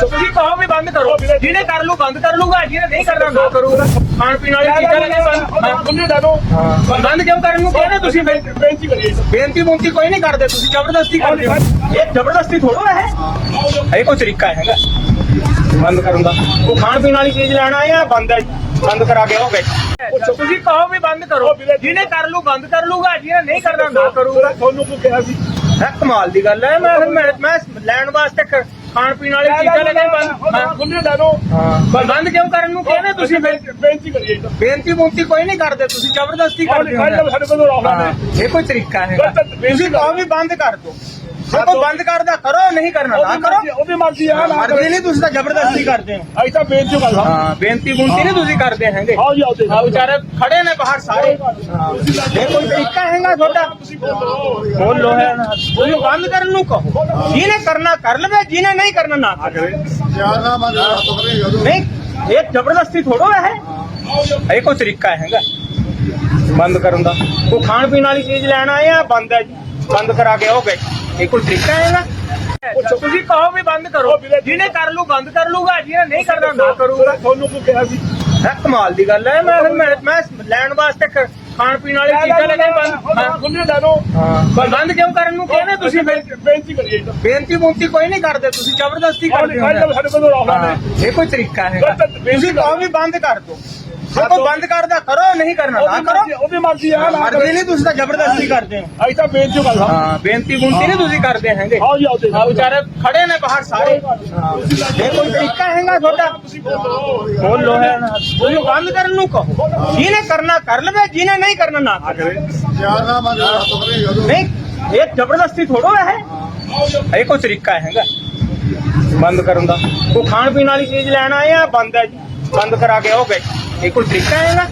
ਤੁਸੀਂ ਕਹੋ ਵੀ ਬੰਦ ਕਰੋ। ਜਿਹਨੇ ਕਰ ਲੂ ਬੰਦ ਕਰ ਲੂਗਾ ਜਿਹਨੇ ਨਹੀਂ ਕਰਨਾ ਨਾ ਕਰੂਗਾ। ਖਾਣ ਪੀਣ ਵਾਲੀ ਚੀਜ਼ਾਂ ਲੱਗੇ ਬੰਦ ਉਹਨੇ ਦਾ ਦੋ। ਬੰਦ ਕਿਉਂ ਕਰਨ ਨੂੰ ਕਹਿੰਦੇ ਤੁਸੀਂ? ਬੇਨਤੀ ਕਰੀਏ ਬੇਨਤੀ ਬੁੰਤੀ ਕੋਈ ਨਹੀਂ ਕਰਦੇ ਤੁਸੀਂ। ਜ਼ਬਰਦਸਤੀ ਕਰਦੇ ਹੋ। ਇਹ ਜ਼ਬਰਦਸਤੀ ਥੋੜਾ ਹੈ। ਇਹ ਕੋਈ ਤਰੀਕਾ ਹੈਗਾ। ਬੰਦ ਕਰਨ ਦਾ। ਉਹ ਖਾਣ ਪੀਣ ਵਾਲੀ ਚੀਜ਼ ਲੈਣਾ ਹੈ ਬੰਦ ਹੈ। ਬੰਦ ਕਰਾ ਕੇ ਹੋ ਗਏ ਤੁਸੀਂ ਕਹੋ ਵੀ ਬੰਦ ਕਰੋ। ਜਿਹਨੇ ਕਰ ਲੂ ਬੰਦ ਕਰ ਲੂਗਾ ਜਿਹਨੇ ਨਹੀਂ ਕਰਨਾ ਨਾ ਕਰੂਗਾ। ਤੁਹਾਨੂੰ ਕੀ ਕਿਹਾ ਸੀ। ਇਹ ਕਮਾਲ ਦੀ ਗੱਲ ਹੈ। ਮੈਂ ਮੈਂ ਮੈਂ ਲੈਣ ਵਾਸਤੇ ਖਾਣ ਪੀਣ ਵਾਲੀ ਚੀਜ਼ਾਂ ਲੱਗੇ ਬੰਦ ਉਹਨੇ ਦਾ ਦੋ ਹਾਂ। ਬੰਦ ਕਿਉਂ ਕਰਨ ਨੂੰ ਕਹਿੰਦੇ ਤੁਸੀਂ ਬੇਨਤੀ ਕਰੀਏ ਬੇਨਤੀ ਬੁੰਤੀ ਕੋਈ ਨਹੀਂ ਕਰਦੇ ਤੁਸੀਂ ਜ਼ਬਰਦਸਤੀ ਕਰਦੇ ਹੋ। ਹਾਂ, ਇਹ ਕੋਈ ਤਰੀਕਾ ਹੈਗਾ। ਤੁਸੀਂ ਕਹੋ ਵੀ ਬੰਦ ਕਰ ਦੋ ਦੇਖੋ ਬੰਦ ਕਰਦਾ ਕਰੋ ਨਹੀਂ ਕਰਨਾ ਨਾ ਕਰੋ। ਉਹਦੀ ਮਰਜ਼ੀ ਆ ਨਾ ਮਰਜ਼ੀ ਨਹੀਂ ਤੁਸੀਂ ਤਾਂ ਜ਼ਬਰਦਸਤੀ ਕਰਦੇ ਹੋ। ਅਸੀਂ ਤਾਂ ਬੇਨਤੀ ਕਰ ਹਾਂ ਬੇਨਤੀ ਬੁੰਤੀ ਨਹੀਂ ਤੁਸੀਂ ਕਰਦੇ ਹੈਗੇ। ਆਓ ਜੀ ਆਓ ਆ ਵਿਚਾਰੇ ਖੜੇ ਨੇ ਬਾਹਰ ਸਾਰੇ। ਇਹ ਕੋਈ ਤਰੀਕਾ ਹੈਗਾ ਤੁਹਾਡਾ ਬੋਲੋ। ਬੋਲੋ ਹੈ ਨਾ। ਤੁਸੀਂ ਬੰਦ ਕਰਨ ਨੂੰ ਕਹੋ। ਜਿਹਨੇ ਕਰਨਾ ਕਰ ਲਵੇ ਜਿਹਨੇ ਨਹੀਂ ਕਰਨਾ ਨਾ ਕਰੇ। ਯਾਰ ਨਾ ਮੈਂ ਹੱਥ ਫੜੇ ਨਹੀਂ ਇਹ ਜ਼ਬਰਦਸਤੀ ਥੋੜਾ ਹੈ। ਇਹ ਕੋਈ ਤਰੀਕਾ ਹੈਗਾ। ਬੰਦ ਕਰਨ ਦਾ। ਉਹ ਖਾਣ ਪੀਣ ਵਾਲੀ ਚੀਜ਼ ਲੈਣਾ ਹੈ ਬੰਦ ਹੈ ਬੰਦ ਕਰਾ ਕੇ ਹੋ ਗਏ। ਇਹ ਕੋਈ ਤਰੀਕਾ ਹੈਗਾ ਤੁਸੀਂ ਕਹੋ ਵੀ ਬੰਦ ਕਰੋ। ਜਿਹਨੇ ਕਰ ਲੂ ਬੰਦ ਕਰ ਲੂਗਾ ਜਿਹਨੇ ਨਹੀਂ ਕਰਨਾ ਨਾ ਕਰੂਗਾ। ਤੁਹਾਨੂੰ ਕੀ ਕਿਹਾ ਸੀ? ਇਹ ਕਮਾਲ ਦੀ ਗੱਲ ਹੈ ਮੈਂ ਮੈਂ ਮੈਂ ਲੈਣ ਵਾਸਤੇ ਖਾਣ ਪੀਣ ਵਾਲੀ ਚੀਜ਼ਾਂ ਲੱਗੇ ਬੰਦ ਹਾਂ। ਉਹਨੇ ਦਾ ਦੋ ਹਾਂ। ਬੰਦ ਕਿਉਂ ਕਰਨ ਨੂੰ ਕਹਿੰਦੇ ਤੁਸੀਂ? ਬੇਨਤੀ ਕਰੀਏ ਬੇਨਤੀ ਬੁੰਤੀ ਕੋਈ ਨਹੀਂ ਕਰਦੇ ਤੁਸੀਂ ਜ਼ਬਰਦਸਤੀ ਕਰਦੇ ਹੋ। ਸਾਡੇ ਕੋਲ ਰੌਲਾ ਹਾਂ, ਨੇ ਇਹ ਕੋਈ ਤਰੀਕਾ ਹੈਗਾ। ਤੁਸੀਂ ਕਹੋ ਵੀ ਬੰਦ ਕਰ ਦੋ ਦੇਖੋ ਬੰਦ ਕਰਦਾ ਕਰੋ ਨਹੀਂ ਕਰਨਾ ਨਾ ਕਰੋ। ਉਹਦੀ ਮਰਜ਼ੀ ਆ ਨਾ ਮਰਜ਼ੀ ਨਹੀਂ ਤੁਸੀਂ ਤਾਂ ਜ਼ਬਰਦਸਤੀ ਕਰਦੇ ਹੋ। ਅਸੀਂ ਤਾਂ ਬੇਨਤੀ ਕਰ ਹਾਂ ਹਾਂ ਬੇਨਤੀ ਬੁੰਤੀ ਨਹੀਂ ਤੁਸੀਂ ਕਰਦੇ ਹੈਗੇ। ਆਓ ਜੀ ਆਓ ਆ ਵਿਚਾਰੇ ਖੜੇ ਨੇ ਬਾਹਰ ਸਾਰੇ। ਇਹ ਕੋਈ ਤਰੀਕਾ ਹੈਗਾ ਤੁਹਾਡਾ? ਬੋਲੋ। ਬੋਲੋ ਹੈ। ਤੁਸੀਂ ਬੰਦ ਕਰਨ ਨੂੰ ਕਹੋ। ਜਿਹਨੇ ਕਰਨਾ ਕਰ ਲਵੇ ਜਿਹਨੇ ਨਹੀਂ ਕਰਨਾ ਨਾ ਕਰੇ। ਯਾਰ ਨਾ ਜਦੋਂ ਨਹੀਂ ਇਹ ਜ਼ਬਰਦਸਤੀ ਥੋੜਾ ਹੈ। ਇਹ ਕੋਈ ਤਰੀਕਾ ਹੈਗਾ। ਬੰਦ ਕਰਨ ਦਾ। ਉਹ ਖਾਣ ਪੀਣ ਵਾਲੀ ਚੀਜ਼ ਲੈਣਾ ਹੈ ਬੰਦ ਹੈ ਜੀ। ਬੰਦ ਕਰਾ ਕੇ ਹੋ ਗਏ ਇਹ ਕੋਈ ਤਰੀਕਾ ਹੈਗਾ